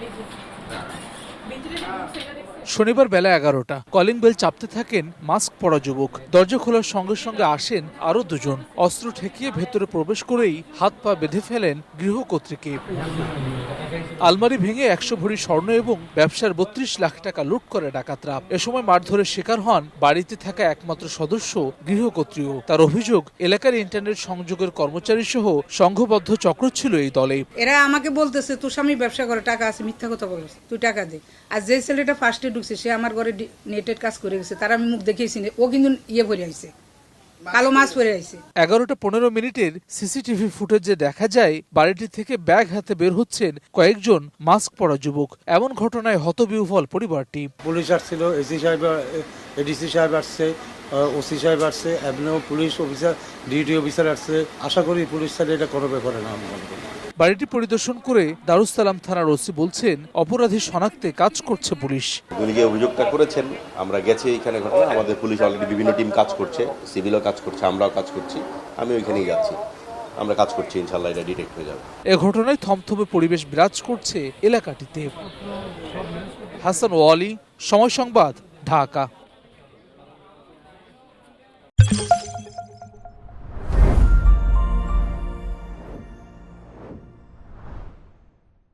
বিদ্যুৎ বিদ্যুতের শনিবার বেলা এগারোটা, কলিং বেল চাপতে থাকেন মাস্ক পরা যুবক। দরজা খোলার সঙ্গে সঙ্গে আসেন আরও দুজন। অস্ত্র ঠেকিয়ে ভেতরে প্রবেশ করেই হাত পা বেঁধে ফেলেন গৃহকর্ত্রীকে। আলমারি ভেঙে একশো ভরি স্বর্ণ এবং ব্যবসার বত্রিশ লাখ টাকা লুট করে ডাকাতরা। এ সময় মারধরের শিকার হন বাড়িতে থাকা একমাত্র সদস্য গৃহকর্ত্রীও। তার অভিযোগ, এলাকার ইন্টারনেট সংযোগের কর্মচারী সহ সংঘবদ্ধ চক্র ছিল এই দলে। এরা আমাকে বলতেছে, তোর স্বামী ব্যবসা করে, টাকা আছে, মিথ্যা কথা বলিস তুই টাকা দে। আর যে ছেলেটা ফার্স্টে ঢুকছে সে আমার ঘরে নেটের কাজ করে গেছে তার আমি মুখ দেখিয়েছি ও কিন্তু ইয়ে ভরে আইছে কালো মাছ পরে আইছে। এগারোটা পনেরো মিনিটের সিসিটিভি ফুটেজে দেখা যায় বাড়িটি থেকে ব্যাগ হাতে বের হচ্ছেন কয়েকজন মাস্ক পরা যুবক। এমন ঘটনায় হতবিহ্বল পরিবারটি। পুলিশ আসছিল এসি সাহেব এডিসি সাহেব আসছে ওসি সাহেব আসছে এমনিও পুলিশ অফিসার ডিউটি অফিসার আসছে। আশা করি পুলিশ স্যার এটা কোনো ব্যাপারে না আমি মনে করি। বাড়িটি পরিদর্শন করে দারুসালাম থানার ওসি বলছেন অপরাধী শনাক্তে কাজ করছে পুলিশ। উনি যে অভিযোগটা করেছেন আমরা গেছি এখানে ঘটনা আমাদের পুলিশ অলরেডি বিভিন্ন টিম কাজ করছে সিভিলও কাজ করছে আমরাও কাজ করছি আমি ওইখানেই যাচ্ছি। আমরা কাজ করছি ইনশাল্লাহ এটা ডিটেক্ট হয়ে যাবে। এ ঘটনায় থমথমে পরিবেশ বিরাজ করছে এলাকাটিতে। হাসান ওয়ালি সময় সংবাদ ঢাকা।